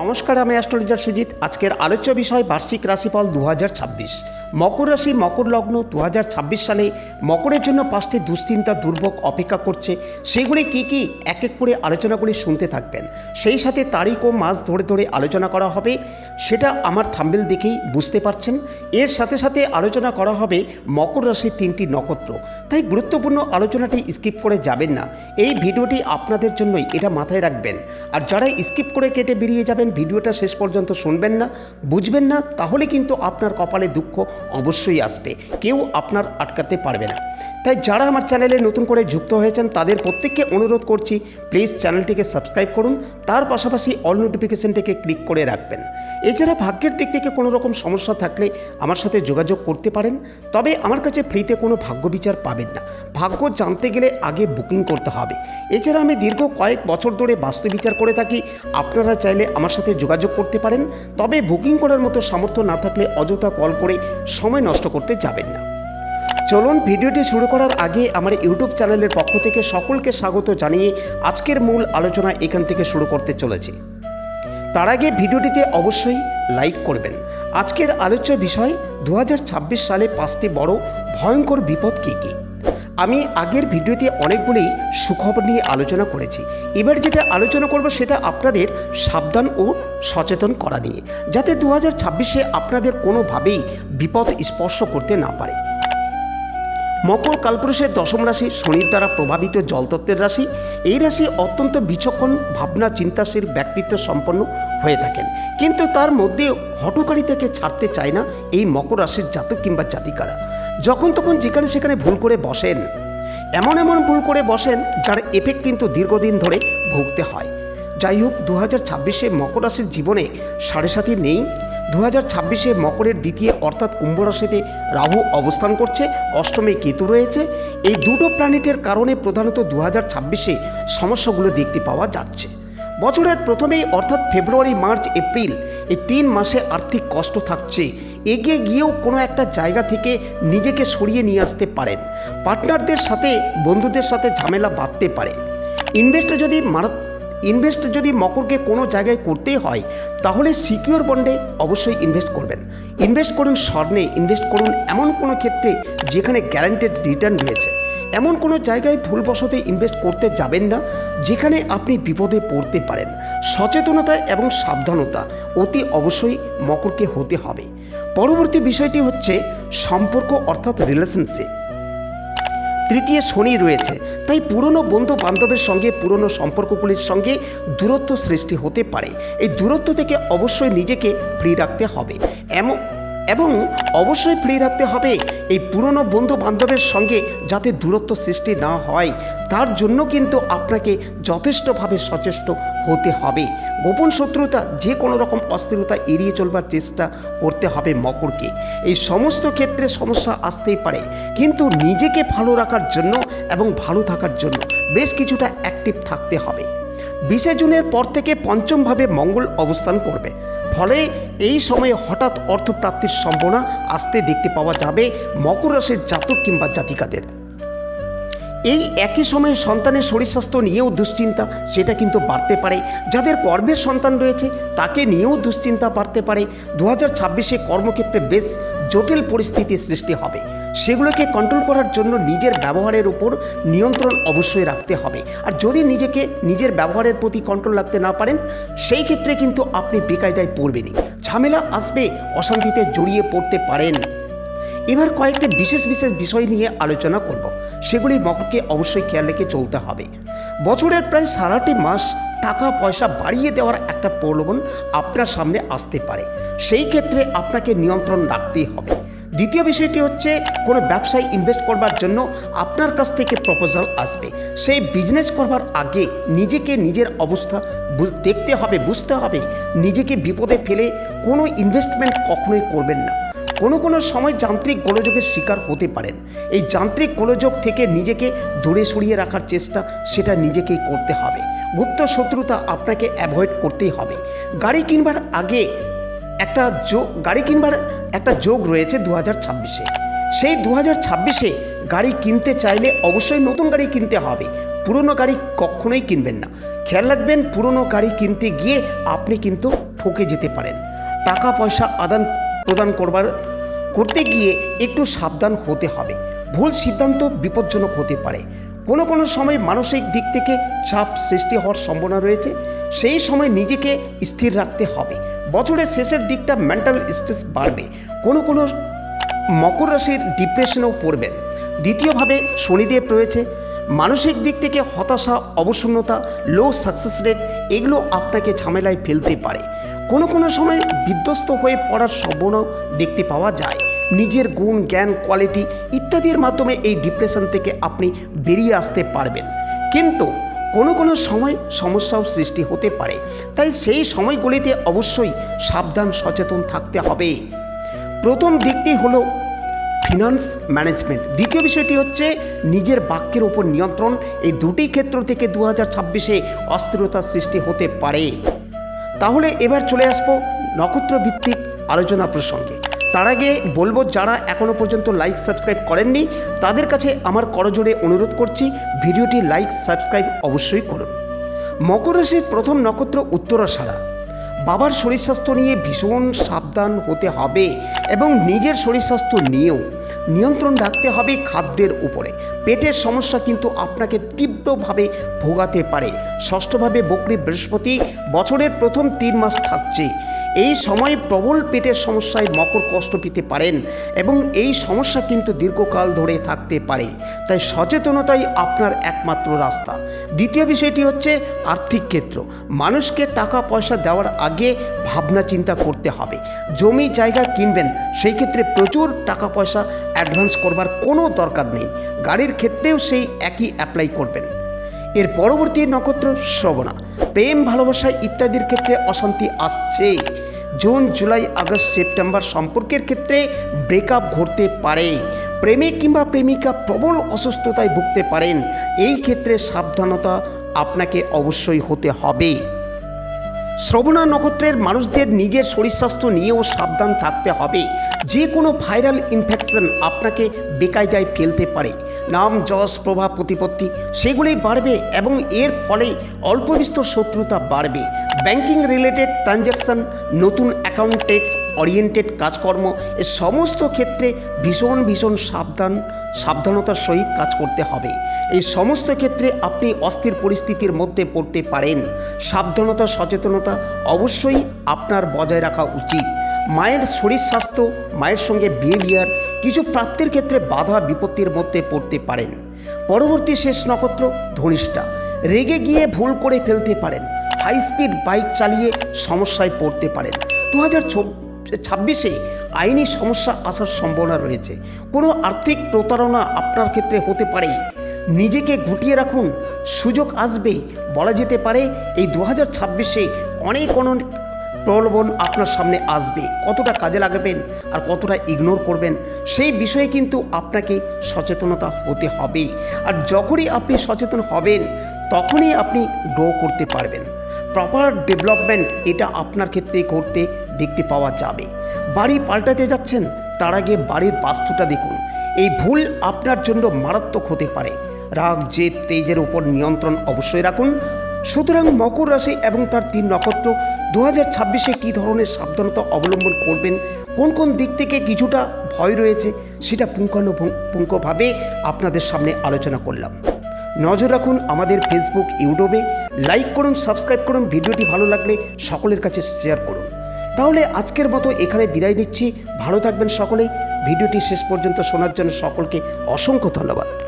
নমস্কার, আমি অ্যাস্ট্রোলজার সুজিত। আজকের আলোচ্য বিষয়, বার্ষিক রাশিফল দু হাজার ছাব্বিশ। মকর রাশি, মকর লগ্ন দু হাজার ছাব্বিশ সালে মকরের জন্য পাঁচটি দুশ্চিন্তা, দুর্ভোগ অপেক্ষা করছে। সেগুলি কি কি? এক এক করে আলোচনাগুলি শুনতে থাকবেন। সেই সাথে তারিখ ও মাস ধরে ধরে আলোচনা করা হবে। সেটা আমার থাম্বেল দেখেই বুঝতে পারছেন। এর সাথে সাথে আলোচনা করা হবে মকর রাশির তিনটি নক্ষত্র। তাই গুরুত্বপূর্ণ আলোচনাটি স্কিপ করে যাবেন না। এই ভিডিওটি আপনাদের জন্যই, এটা মাথায় রাখবেন। আর যারা স্কিপ করে কেটে বেরিয়ে যাবেন ভিডিওটা শেষ পর্যন্ত শুনবেন না, বুঝবেন না, তাহলে কিন্তু আপনার কপালে দুঃখ অবশ্যই আসবে। কেউ আপনার আটকাতে পারবে না। তাই যারা আমার চ্যানেলে নতুন করে যুক্ত হয়েছেন, তাদের প্রত্যেককে অনুরোধ করছি প্লিজ চ্যানেলটিকে সাবস্ক্রাইব করুন, তার পাশাপাশি অল নোটিফিকেশনটিকে ক্লিক করে রাখবেন। এছাড়া ভাগ্যের দিক থেকে কোনো রকম সমস্যা থাকলে আমার সাথে যোগাযোগ করতে পারেন, তবে আমার কাছে ফ্রিতে কোনো ভাগ্য বিচার পাবেন না। ভাগ্য জানতে গেলে আগে বুকিং করতে হবে। এছাড়া আমি দীর্ঘ কয়েক বছর ধরে বাস্তু বিচার করে থাকি, আপনারা চাইলে আমার সাথে যোগাযোগ করতে পারেন, তবে বুকিং করার মতো সামর্থ্য না থাকলে অযথা কল করে সময় নষ্ট করতে যাবেন না। চলুন ভিডিওটি শুরু করার আগে আমার ইউটিউব চ্যানেলের পক্ষ থেকে সকলকে স্বাগত জানিয়ে আজকের মূল আলোচনা এখান থেকে শুরু করতে চলেছি। তার আগে ভিডিওটিতে অবশ্যই লাইক করবেন। আজকের আলোচ্য বিষয় দু হাজার ছাব্বিশ সালে পাঁচটি বড় ভয়ঙ্কর বিপদ কী কী? আমি আগের ভিডিওতে অনেকগুলি সুখবর নিয়ে আলোচনা করেছি। এবার যেটা আলোচনা করব সেটা আপনাদের সাবধান ও সচেতন করা নিয়ে, যাতে দু হাজার ছাব্বিশে আপনাদের কোনোভাবেই বিপদ স্পর্শ করতে না পারে। মকর কালপুরুষের দশম রাশি শনির দ্বারা প্রভাবিত জলতত্ত্বের রাশি। এই রাশি অত্যন্ত বিচক্ষণ, ভাবনা চিন্তাশীল, ব্যক্তিত্ব সম্পন্ন হয়ে থাকেন। কিন্তু তার মধ্যে হটকারী থেকে ছাড়তে চায় না এই মকর রাশির জাতক কিংবা জাতিকারা। যখন তখন যেখানে সেখানে ভুল করে বসেন। এমন এমন ভুল করে বসেন যার এফেক্ট কিন্তু দীর্ঘদিন ধরে ভুগতে হয়। যাই হোক দু হাজার ছাব্বিশে মকর রাশির জীবনে সাড়ে সাথী নেই। দু হাজার ছাব্বিশে মকরের দ্বিতীয় অর্থাৎ কুম্ভ রাশিতে রাহু অবস্থান করছে, অষ্টমে কেতু রয়েছে। এই দুটো প্ল্যানেটের কারণে প্রধানত দু হাজার ছাব্বিশে সমস্যাগুলো দেখতে পাওয়া যাচ্ছে। বছরের প্রথমেই অর্থাৎ ফেব্রুয়ারি, মার্চ, এপ্রিল এই তিন মাসে আর্থিক কষ্ট থাকছে। এগিয়ে গিয়েও কোনো একটা জায়গা থেকে নিজেকে সরিয়ে নিয়ে আসতে পারেন। পার্টনারদের সাথে, বন্ধুদের সাথে ঝামেলা বাঁধতে পারে। ইনভেস্ট যদি মারাত্মক ইনভেস্ট যদি মকরকে কোনো জায়গায় করতেই হয়, তাহলে সিকিউর বন্ডে অবশ্যই ইনভেস্ট করবেন। ইনভেস্ট করুন স্বর্ণে ইনভেস্ট করুন এমন কোনো ক্ষেত্রে যেখানে গ্যারান্টেড রিটার্ন রয়েছে। এমন কোনো জায়গায় ভুলবশত ইনভেস্ট করতে যাবেন না, যেখানে আপনি বিপদে পড়তে পারেন। সচেতনতা এবং সাবধানতা অতি অবশ্যই মকরকে হতে হবে। পরবর্তী বিষয়টি হচ্ছে সম্পর্ক অর্থাৎ রিলেশনশিপ তৃতীয় শনি রয়েছে। তাই পুরনো বন্ধু বান্ধবের সঙ্গে, পুরনো সম্পর্কগুলির সঙ্গে দূরত্ব সৃষ্টি হতে পারে। এই দূরত্ব থেকে অবশ্যই নিজেকে ফ্রি রাখতে হবে। এমন এবং অবশ্যই ফ্রি রাখতে হবে এই পুরনো বন্ধু বান্ধবের সঙ্গে যাতে দূরত্ব সৃষ্টি না হয়। তার জন্য কিন্তু আপনাকে যথেষ্টভাবে সচেষ্ট হতে হবে। গোপন শত্রুতা যে কোনো রকম অস্থিরতা এড়িয়ে চলবার চেষ্টা করতে হবে মকরকে। এই সমস্ত ক্ষেত্রে সমস্যা আসতেই পারে। কিন্তু নিজেকে ভালো রাখার জন্য এবং ভালো থাকার জন্য বেশ কিছুটা অ্যাক্টিভ থাকতে হবে। বিশে জুনের পর থেকে পঞ্চমভাবে মঙ্গল অবস্থান করবে। ফলে এই সময়ে হঠাৎ অর্থপ্রাপ্তির সম্ভাবনা আসতে দেখতে পাওয়া যাবে মকর রাশির জাতক কিংবা জাতিকাদের। এই একই সময়ে সন্তানের শরীর স্বাস্থ্য নিয়েও দুশ্চিন্তা, সেটা কিন্তু বাড়তে পারে। যাদের কর্মের সন্তান রয়েছে, তাকে নিয়েও দুশ্চিন্তা বাড়তে পারে। দু হাজার ছাব্বিশে কর্মক্ষেত্রে বেশ জটিল পরিস্থিতির সৃষ্টি হবে। সেগুলোকে কন্ট্রোল করার জন্য নিজের ব্যবহারের উপর নিয়ন্ত্রণ অবশ্যই রাখতে হবে। আর যদি নিজেকে নিজের ব্যবহারের প্রতি কন্ট্রোল রাখতে না পারেন, সেই ক্ষেত্রে কিন্তু আপনি বেকায়দায় পড়বেনই ঝামেলা আসবে, অশান্তিতে জড়িয়ে পড়তে পারেন। এবার কয়েকটি বিশেষ বিশেষ বিষয় নিয়ে আলোচনা করব। সেগুলি মকরকে অবশ্যই খেয়াল রেখে চলতে হবে। বছরের প্রায় সারাটি মাস টাকা পয়সা বাড়িয়ে দেওয়ার একটা প্রলোভন আপনার সামনে আসতে পারে। সেই ক্ষেত্রে আপনাকে নিয়ন্ত্রণ রাখতেই হবে। দ্বিতীয় বিষয়টি হচ্ছে, কোনো ব্যবসায় ইনভেস্ট করবার জন্য আপনার কাছ থেকে প্রপোজাল আসবে। সেই বিজনেস করবার আগে নিজেকে নিজের অবস্থা দেখতে হবে, বুঝতে হবে। নিজেকে বিপদে ফেলে কোনো ইনভেস্টমেন্ট কখনোই করবেন না। কোনো কোনো সময় যান্ত্রিক গোলযোগের শিকার হতে পারেন। এই যান্ত্রিক গোলযোগ থেকে নিজেকে দূরে সরিয়ে রাখার চেষ্টা সেটা নিজেকেই করতে হবে। গুপ্ত শত্রুতা আপনাকে অ্যাভয়েড করতেই হবে। গাড়ি কিনবার আগে একটা যোগ গাড়ি কিনবার একটা যোগ রয়েছে দু হাজার ছাব্বিশে। সেই দু হাজার ছাব্বিশে গাড়ি কিনতে চাইলে অবশ্যই নতুন গাড়ি কিনতে হবে। পুরনো গাড়ি কখনোই কিনবেন না। খেয়াল রাখবেন, পুরনো গাড়ি কিনতে গিয়ে আপনি কিন্তু ঠকে যেতে পারেন। টাকা পয়সা আদান প্রদান করবার, করতে গিয়ে একটু সাবধান হতে হবে। ভুল সিদ্ধান্ত বিপজ্জনক হতে পারে। কোনো কোনো সময় মানসিক দিক থেকে চাপ সৃষ্টি হওয়ার সম্ভাবনা রয়েছে। সেই সময় নিজেকে স্থির রাখতে হবে। বছরের শেষের দিকটা মেন্টাল স্ট্রেস বাড়বে। কোনো কোনো মকর রাশির ডিপ্রেশনেও পড়বেন দ্বিতীয়ভাবে শনিদেব রয়েছে। মানসিক দিক থেকে হতাশা, অবসন্নতা লো সাকসেস রেট এগুলো আপনাকে ঝামেলায় ফেলতে পারে। কোনো কোনো সময় বিধ্বস্ত হয়ে পড়ার সম্ভাবনাও দেখতে পাওয়া যায়। নিজের গুণ, জ্ঞান কোয়ালিটি ইত্যাদির মাধ্যমে এই ডিপ্রেশন থেকে আপনি বেরিয়ে আসতে পারবেন। কিন্তু কোনো কোনো সময় সমস্যাও সৃষ্টি হতে পারে। তাই সেই সময়গুলিতে অবশ্যই সাবধান, সচেতন থাকতে হবে। প্রথম দিকটি হলো ফিনান্স ম্যানেজমেন্ট দ্বিতীয় বিষয়টি হচ্ছে নিজের বাক্যের উপর নিয়ন্ত্রণ। এই দুটি ক্ষেত্র থেকে দু হাজার ছাব্বিশে অস্থিরতা সৃষ্টি হতে পারে। তাহলে এবার চলে আসব নক্ষত্র ভিত্তিক আলোচনা প্রসঙ্গে। তার আগে বলব, যারা এখনও পর্যন্ত লাইক সাবস্ক্রাইব করেননি, তাদের কাছে আমার করজোড়ে অনুরোধ করছি, ভিডিওটি লাইক সাবস্ক্রাইব অবশ্যই করুন। মকর রাশির প্রথম নক্ষত্র উত্তরাষাঢ়া বাবার শরীর স্বাস্থ্য নিয়ে ভীষণ সাবধান হতে হবে এবং নিজের শরীর স্বাস্থ্য নিয়েও নিয়ন্ত্রণ রাখতে হবে খাদ্যের উপরে। পেটের সমস্যা কিন্তু আপনাকে তীব্রভাবে ভোগাতে পারে। ষষ্ঠভাবে বকরি বৃহস্পতি, বছরের প্রথম তিন মাস থাকছে। এই সময় প্রবল পেটের সমস্যায় মকর কষ্ট পেতে পারেন এবং এই সমস্যা কিন্তু দীর্ঘকাল ধরে থাকতে পারে। তাই সচেতনতাই আপনার একমাত্র রাস্তা। দ্বিতীয় বিষয়টি হচ্ছে আর্থিক ক্ষেত্র। মানুষকে টাকা পয়সা দেওয়ার আগে ভাবনা চিন্তা করতে হবে। জমি জায়গা কিনবেন, সেই ক্ষেত্রে প্রচুর টাকা পয়সা অ্যাডভান্স করবার কোনো দরকার নেই। গাড়ির ক্ষেত্রেও সেই একই অ্যাপ্লাই করবেন। এর পরবর্তী নক্ষত্র শ্রবণা। প্রেম, ভালোবাসা ইত্যাদির ক্ষেত্রে অশান্তি আসছে জুন, জুলাই, আগস্ট, সেপ্টেম্বর সম্পর্কের ক্ষেত্রে ব্রেকআপ ঘটতে পারে। প্রেমিক কিংবা প্রেমিকা প্রবল অসুস্থতায় ভুগতে পারেন। এই ক্ষেত্রে সাবধানতা আপনাকে অবশ্যই হতে হবে। শ্রবণা নক্ষত্রের মানুষদের নিজের শরীর স্বাস্থ্য নিয়েও সাবধান থাকতে হবে। যে কোনো ভাইরাল ইনফেকশন আপনাকে বেকায়দায় ফেলতে পারে। নাম, যশ, প্রভাব, প্রতিপত্তি সেগুলি বাড়বে এবং এর ফলে অল্প বিস্তর শত্রুতা বাড়বে। ব্যাংকিং রিলেটেড ট্রানজ্যাকশন, নতুন অ্যাকাউন্ট টেক্স ওরিয়েন্টেড কাজকর্ম এ সমস্ত ক্ষেত্রে ভীষণ ভীষণ সাবধান, সাবধানতার সহিত কাজ করতে হবে। এই সমস্ত ক্ষেত্রে আপনি অস্থির পরিস্থিতির মধ্যে পড়তে পারেন। সাবধানতা, সচেতনতা অবশ্যই আপনার বজায় রাখা উচিত। মায়ের শরীর স্বাস্থ্য, মায়ের সঙ্গে বিহেভিয়ার কিছু প্রাপ্তির ক্ষেত্রে বাধা বিপত্তির মধ্যে পড়তে পারেন। পরবর্তী শেষ নক্ষত্র ধনিষ্ঠা। রেগে গিয়ে ভুল করে ফেলতে পারেন। হাই স্পিড বাইক চালিয়ে সমস্যায় পড়তে পারেন। দু হাজার ছাব্বিশে আইনি সমস্যা আসার সম্ভাবনা রয়েছে। কোনো আর্থিক প্রতারণা আপনার ক্ষেত্রে হতে পারে। নিজেকে গুটিয়ে রাখুন। সুযোগ আসবে, বলা যেতে পারে, এই দু হাজার ছাব্বিশে অনেক অনেক প্রলোভন আপনার সামনে আসবে। কতটা কাজে লাগাবেন আর কতটা ইগনোর করবেন, সেই বিষয়ে কিন্তু আপনাকে সচেতনতা হতে হবে। আর যখনই আপনি সচেতন হবেন, তখনই আপনি গ্রো করতে পারবেন। প্রপার ডেভেলপমেন্ট এটা আপনার ক্ষেত্রে করতে দেখতে পাওয়া যাবে। বাড়ি পাল্টাতে যাচ্ছেন, তার আগে বাড়ির বাস্তুটা দেখুন। এই ভুল আপনার জন্য মারাত্মক হতে পারে। রাগ, জেদ, তেজের উপর নিয়ন্ত্রণ অবশ্যই রাখুন। সুতরাং মকর রাশি এবং তার তিন নক্ষত্র দু হাজার ছাব্বিশে কী ধরনের সাবধানতা অবলম্বন করবেন? কোন কোন দিক থেকে কিছুটা ভয় রয়েছে? সেটা পুঙ্খানুপুঙ্খভাবে আপনাদের সামনে আলোচনা করলাম। নজর রাখুন আমাদের ফেসবুক ইউটিউবে লাইক করুন সাবস্ক্রাইব করুন, ভিডিওটি ভালো লাগলে সকলের কাছে শেয়ার করুন। তাহলে আজকের মতো এখানে বিদায় নিচ্ছি। ভালো থাকবেন সকলেই। ভিডিওটি শেষ পর্যন্ত শোনার জন্য সকলকে অসংখ্য ধন্যবাদ।